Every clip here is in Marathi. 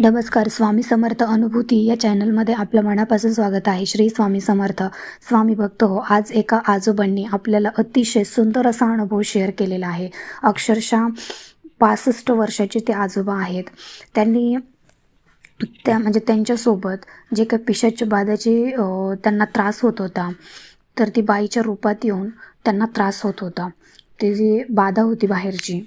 नमस्कार स्वामी समर्थ अनुभूती या चॅनलमध्ये आपलं मनापासून स्वागत आहे. श्री स्वामी समर्थ स्वामी भक्त हो आज एका आजोबांनी आपल्याला अतिशय सुंदर असा अनुभव शेअर केलेला आहे. अक्षरशः पासष्ट वर्षाचे ते आजोबा आहेत. त्यांनी त्या म्हणजे त्यांच्यासोबत जे काही पिशाच्या बाधाचे त्यांना त्रास होत होता तर ती बाईच्या रूपात येऊन त्यांना त्रास होत होता. ती जी बाधा होती बाहेरची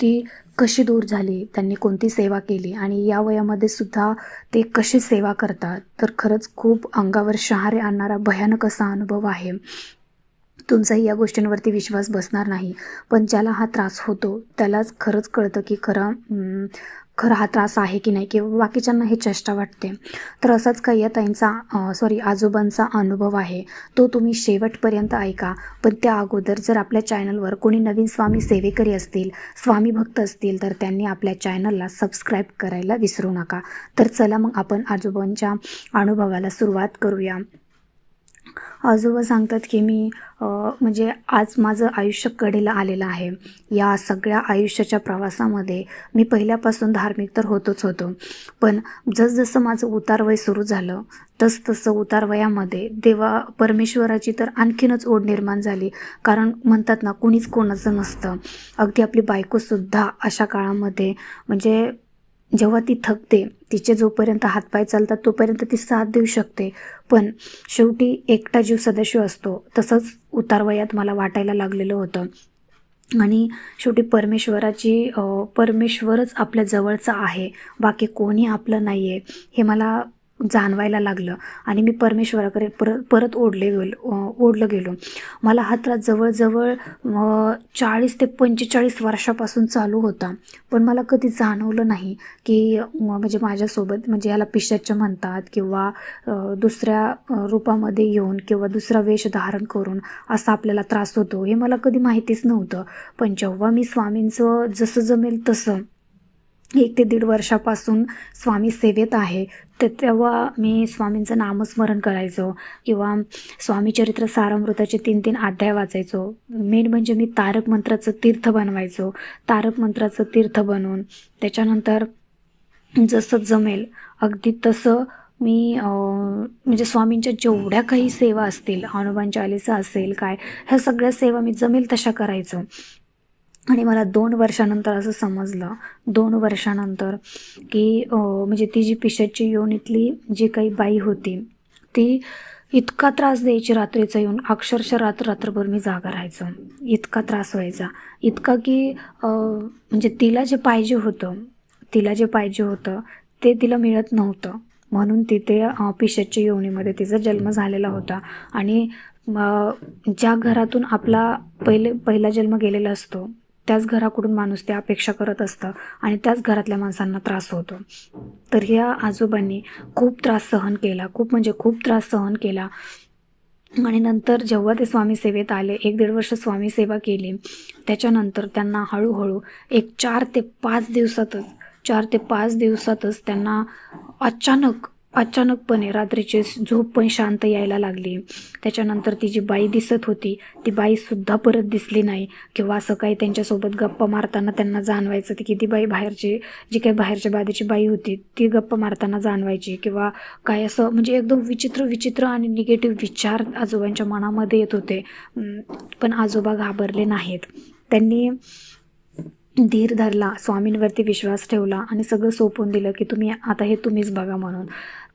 ती कशी दूर झाली त्यांनी कोणती सेवा केली आणि या वयामध्ये सुद्धा ते कशी सेवा करतात तर खरंच खूप अंगावर शहारे आणणारा भयानक असा अनुभव आहे. तुमचाही या गोष्टींवरती विश्वास बसणार नाही पण ज्याला हा त्रास होतो त्यालाच खरंच कळतं की खरं खरं हा त्रास आहे की नाही किंवा बाकीच्यांना हे चेष्टा वाटते. तर असाच काही या ताईंचा सॉरी आजोबांचा अनुभव आहे. तो तुम्ही शेवटपर्यंत ऐका. पण त्या अगोदर जर आपल्या चॅनलवर कोणी नवीन स्वामी सेवेकरी असतील स्वामी भक्त असतील तर त्यांनी आपल्या चॅनलला सबस्क्राईब करायला विसरू नका. तर चला मग आपण आजोबांच्या अनुभवाला सुरुवात करूया. आजोबा सांगतात की मी म्हणजे आज माझं आयुष्य कडेला आलेलं आहे. या सगळ्या आयुष्याच्या प्रवासामध्ये मी पहिल्यापासून धार्मिक तर होतोच होतो. पण जसजसं माझं उतारवय सुरू झालं तसतसं उतारवयामध्ये देवा परमेश्वराची तर आणखीनच ओढ निर्माण झाली. कारण म्हणतात ना कुणीच कोणाचं नसतं. अगदी आपली बायकोसुद्धा अशा काळामध्ये म्हणजे जेव्हा ती थकते तिचे जोपर्यंत हातपाय चालतात तोपर्यंत ती साथ देऊ शकते. पण शेवटी एकटा जीव सदस्य असतो. तसंच उतारवयात मला वाटायला लागलेलं होतं. आणि शेवटी परमेश्वराची परमेश्वरच आपल्या जवळचा आहे. बाकी कोणी आपलं नाही आहे हे मला जाणवायला लागलं आणि मी परमेश्वराकडे परत परत ओढले गेलो ओढलं गेलो. मला हा त्रास जवळजवळ चाळीस ते पंचेचाळीस वर्षापासून चालू होता. पण मला कधी जाणवलं नाही की म्हणजे माझ्यासोबत म्हणजे याला पिशाच्च म्हणतात किंवा दुसऱ्या रूपामध्ये येऊन किंवा दुसरा वेश धारण करून असा आपल्याला त्रास होतो हे मला कधी माहितीच नव्हतं. पण जेव्हा मी स्वामींचं जसं जमेल तसं एक ते दीड वर्षापासून स्वामी सेवेत आहे. तर तेव्हा मी स्वामींचं नामस्मरण करायचो किंवा स्वामी चरित्र सारामृताचे तीन तीन अध्याय वाचायचो. मेन म्हणजे मी तारक मंत्राचं तीर्थ बनवायचो. तारक मंत्राचं तीर्थ बनवून त्याच्यानंतर जसं जमेल अगदी तसं मी म्हणजे स्वामींच्या जेवढ्या काही सेवा असतील हनुमान चालिसा असेल काय ह्या सगळ्या सेवा मी जमेल तशा करायचो. आणि मला दोन वर्षानंतर असं समजलं. दोन वर्षानंतर की म्हणजे ती जी पिशाची योनीतली जी काही बाई होती ती इतका त्रास द्यायची रात्रीचा येऊन. अक्षरशः रात्र रात्रभर मी जागा राहायचं. इतका त्रास व्हायचा. इतका की म्हणजे तिला जे पाहिजे होतं तिला जे पाहिजे होतं ते तिला मिळत नव्हतं. म्हणून तिथे पिशाच्या योनीमध्ये तिचा जन्म झालेला होता. आणि ज्या घरातून आपला पहिले पहिला जन्म गेलेला असतो त्याच घराकडून माणूस ते अपेक्षा करत असतं आणि त्याच घरातल्या माणसांना त्रास होतो. तर ह्या आजोबांनी खूप त्रास सहन केला खूप म्हणजे खूप त्रास सहन केला. आणि नंतर जेव्हा ते स्वामी सेवेत आले एक दीड वर्ष स्वामी सेवा केली त्याच्यानंतर त्यांना हळूहळू एक चार ते पाच दिवसातच चार ते पाच दिवसातच त्यांना अचानक अचानकपणे रात्रीची झोप पण शांत यायला लागली. त्याच्यानंतर ती जी बाई दिसत होती ती बाईसुद्धा परत दिसली नाही. किंवा असं काही त्यांच्यासोबत गप्पा मारताना त्यांना जाणवायचं की ती बाई बाहेरची जी काही बाहेरच्या बाधेची बाई होती ती गप्पा मारताना जाणवायची. किंवा काय असं म्हणजे एकदम विचित्र विचित्र आणि निगेटिव्ह विचार आजोबांच्या मनामध्ये येत होते. पण आजोबा घाबरले नाहीत. त्यांनी धीर धरला स्वामींवरती विश्वास ठेवला आणि सगळं सोपून दिलं की तुम्ही आता हे तुम्हीच बघा म्हणून.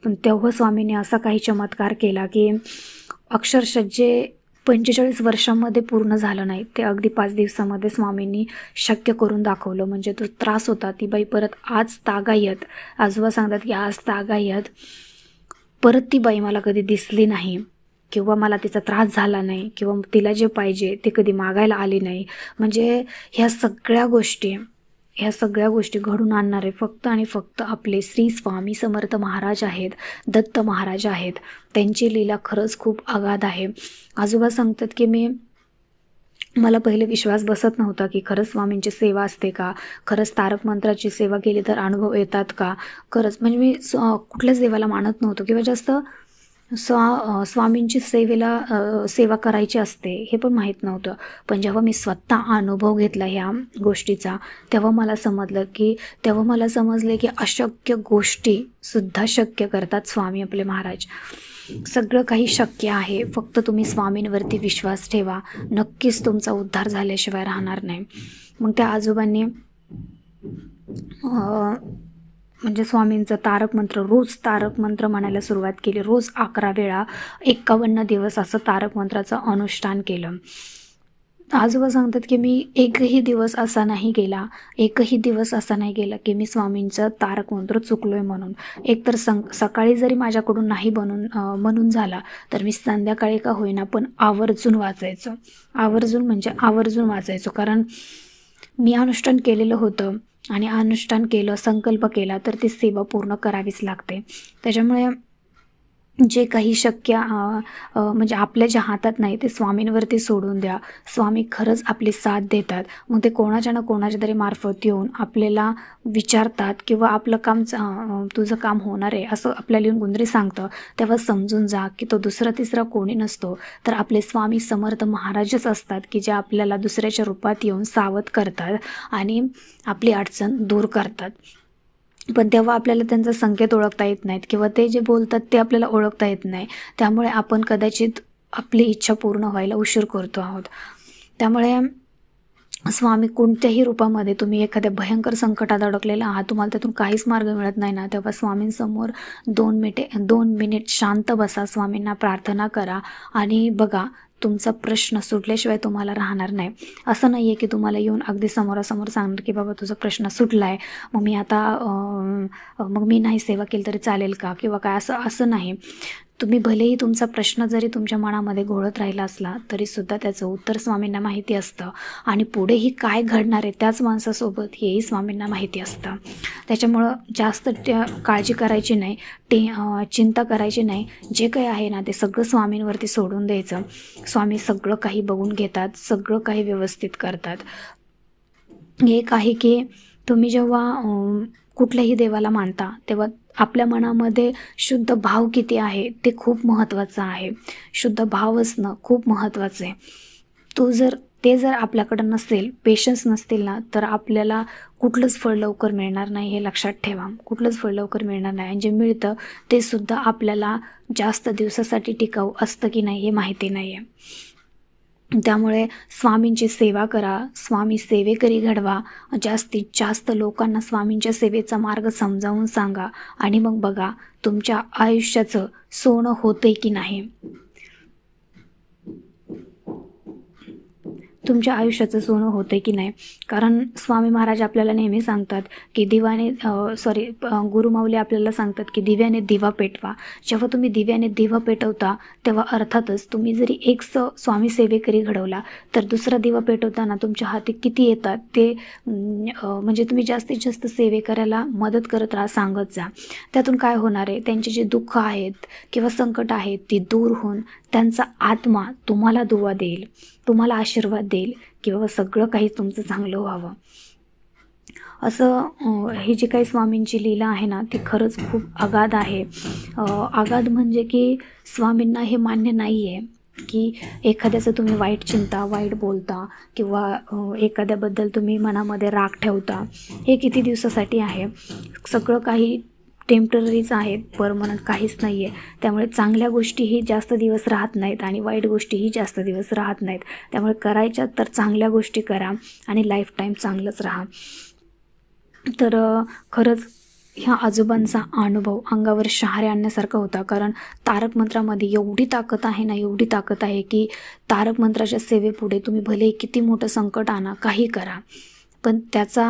पण तेव्हा स्वामींनी असा काही चमत्कार केला की अक्षरशः जे पंचेचाळीस वर्षामध्ये पूर्ण झालं नाही ते अगदी पाच दिवसामध्ये स्वामींनी शक्य करून दाखवलं. म्हणजे तो त्रास होता ती बाई परत आज तागायत. आजोबा सांगतात की आज तागायत. परत ती बाई मला कधी दिसली नाही. किंवा मला तिचा त्रास झाला नाही किंवा तिला जे पाहिजे ते कधी मागायला आली नाही. म्हणजे ह्या सगळ्या गोष्टी ह्या सगळ्या गोष्टी घडून आणणारे फक्त आणि फक्त आपले श्री स्वामी समर्थ महाराज आहेत दत्त महाराज आहेत. त्यांची लीला खरंच खूप अगाध आहे. आजोबा सांगतात की मी मला पहिले विश्वास बसत नव्हता की खरंच स्वामींची सेवा असते का? खरंच तारक मंत्राची सेवा केली तर अनुभव येतात का? खरंच म्हणजे मी स- कुठल्याच देवाला मानत नव्हतो. किंवा जास्त स्वा स्वामींची सेवेला सेवा करायची असते हे पण माहीत नव्हतं. पण जेव्हा मी स्वतः अनुभव घेतला ह्या गोष्टीचा तेव्हा मला समजलं की तेव्हा मला समजले की अशक्य गोष्टीसुद्धा शक्य करतात स्वामी आपले महाराज. सगळं काही शक्य आहे फक्त तुम्ही स्वामींवरती विश्वास ठेवा. नक्कीच तुमचा उद्धार झाल्याशिवाय राहणार नाही. मग त्या आजोबांनी म्हणजे स्वामींचं तारक मंत्र रोज तारक मंत्र म्हणायला सुरुवात केली. रोज अकरा वेळा एक्कावन्न दिवस असं तारक मंत्राचं अनुष्ठान केलं. आजोबा सांगतात की मी एकही दिवस असा नाही गेला एकही दिवस असा नाही गेला की मी स्वामींचं तारक मंत्र चुकलो आहे म्हणून. एकतर सं सकाळी जरी माझ्याकडून नाही बनून म्हणून झाला तर मी संध्याकाळी का होईना पण आवर्जून वाचायचं. आवर्जून म्हणजे आवर्जून वाचायचो. कारण मी अनुष्ठान केलेलं होतं आणि अनुष्ठान केलं संकल्प केला तर ती सेवा पूर्ण करावीच लागते. त्याच्यामुळे जे काही शक्य म्हणजे आपल्या ज्या हातात नाही ते स्वामींवरती सोडून द्या. स्वामी खरंच आपली साथ देतात. मग ते कोणाच्या ना कोणाच्या तरी मार्फत येऊन आपल्याला विचारतात किंवा आपलं काम तुझं काम होणार आहे असं आपल्याला येऊन गुंदरी सांगतं. तेव्हा समजून जा की तो दुसरा तिसरा कोणी नसतो. तर आपले स्वामी समर्थ महाराजच असतात की जे आपल्याला दुसऱ्याच्या रूपात येऊन सावध करतात आणि आपली अडचण दूर करतात. पण तेव्हा आपल्याला त्यांचा संकेत ओळखता येत नाहीत किंवा ते जे बोलतात ते आपल्याला ओळखता येत नाही. त्यामुळे आपण कदाचित आपली इच्छा पूर्ण व्हायला उशीर करतो आहोत. त्यामुळे स्वामी कोणत्याही रूपामध्ये तुम्ही एखाद्या भयंकर संकटात अडकलेला आहात तुम्हाला त्यातून काहीच मार्ग मिळत नाही ना. तेव्हा स्वामींसमोर दोन मिनिटे दोन मिनिट शांत बसा. स्वामींना प्रार्थना करा. आणि बघा तुमचा प्रश्न सुटल्याशिवाय तुम्हाला राहणार नाही. असं नाही आहे की तुम्हाला येऊन अगदी समोरासमोर सांगणार की बाबा तुझा प्रश्न सुटला आहे मग मी आता मग मी नाही सेवा केली तरी चालेल का? किंवा काय? असं असं नाही. तुम्ही भलेही तुमचा प्रश्न जरी तुमच्या मनामध्ये घोळत राहिला असला तरीसुद्धा त्याचं उत्तर स्वामींना माहिती असतं. आणि पुढेही काय घडणार आहे त्याच माणसासोबत हेही स्वामींना माहिती असतं. त्याच्यामुळं जास्त त्या- काळजी करायची नाही ते चिंता करायची नाही. जे काही आहे ना ते सगळं स्वामींवरती सोडून द्यायचं. स्वामी सगळं काही बघून घेतात सगळं काही व्यवस्थित करतात. एक आहे की तुम्ही जेव्हा कुठल्याही देवाला मानता तेव्हा आपल्या मनामध्ये शुद्ध भाव किती आहे ते खूप महत्त्वाचं आहे. शुद्ध भाव असणं खूप महत्त्वाचं आहे. तो जर ते जर आपल्याकडं नसेल पेशन्स नसतील ना तर आपल्याला कुठलंच फळ लवकर मिळणार नाही हे लक्षात ठेवा. कुठलंच फळ लवकर मिळणार नाही. आणि जे मिळतं ते सुद्धा आपल्याला जास्त दिवसासाठी टिकाऊ असतं की नाही हे माहिती नाही आहे त्यामुळे स्वामींची सेवा करा स्वामी सेवेकरी घडवा जास्तीत जास्त लोकांना स्वामींच्या सेवेचा मार्ग समजावून सांगा आणि मग बघा तुमच्या आयुष्याचं सोनं होतंय की नाही. तुमच्या आयुष्याचं सोनं होतं की नाही? कारण स्वामी महाराज आपल्याला नेहमी सांगतात की दिवाने सॉरी गुरुमाऊली आपल्याला सांगतात की दिव्याने दिवा पेटवा. जेव्हा तुम्ही दिव्याने दिवा पेटवता तेव्हा अर्थातच तुम्ही जरी एक स स्वामी सेवेकरी घडवला तर दुसरा दिवा पेटवताना तुमच्या हाती किती येतात? ते म्हणजे तुम्ही जास्तीत जास्त सेवे करायला मदत करत राहा सांगत जा. त्यातून काय होणार आहे? त्यांचे जे दुःख आहेत किंवा संकट आहेत ती दूर होऊन त्यांचा आत्मा तुम्हाला दुवा देईल. तुम्हाला आशीर्वाद देईल की बाबा सगळं काही तुमचं चांगलं व्हावं. असं हे जी काही स्वामींची लीला आहे ना ती खरंच खूप आगाध आहे. आगाध म्हणजे की स्वामींना हे मान्य नाही आहे की एखाद्याचं तुम्ही वाईट चिंता वाईट बोलता किंवा एखाद्याबद्दल तुम्ही मनामध्ये राग ठेवता. हे किती दिवसासाठी आहे? सगळं काही टेम्पररीच आहेत परमनंट काहीच नाही आहे त्यामुळे चांगल्या गोष्टीही जास्त दिवस राहत नाहीत आणि वाईट गोष्टीही जास्त दिवस राहत नाहीत. त्यामुळे करायच्या तर चांगल्या गोष्टी करा आणि लाईफ टाईम चांगलंच राहा. तर खरंच ह्या आजोबांचा अनुभव अंगावर शहारे आणण्यासारखा होता. कारण तारक मंत्रामध्ये एवढी ताकद आहे ना एवढी ताकद आहे की तारक मंत्राच्या सेवेपुढे तुम्ही भले किती मोठं संकट आणा काही करा. पण त्याचा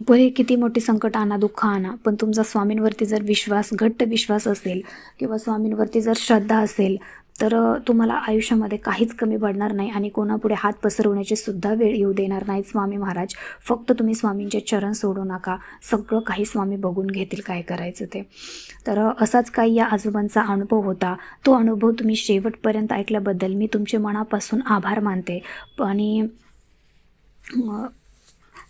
अम, किती मोठी संकट आणा दुःख आणा. पण तुमचा स्वामींवरती जर विश्वास घट्ट विश्वास असेल किंवा स्वामींवरती जर श्रद्धा असेल तर तुम्हाला आयुष्यामध्ये काहीच कमी पडणार नाही आणि कोणापुढे हात पसरवण्याची सुद्धा वेळ येऊ देणार नाही. स्वामी महाराज फक्त तुम्ही स्वामींचे चरण सोडू नका. सगळं काही स्वामी बघून घेतील काय करायचं ते. तर असाच काही या आजोबांचा अनुभव होता. तो अनुभव तुम्ही शेवटपर्यंत ऐकल्याबद्दल मी तुमचे मनापासून आभार मानते. आणि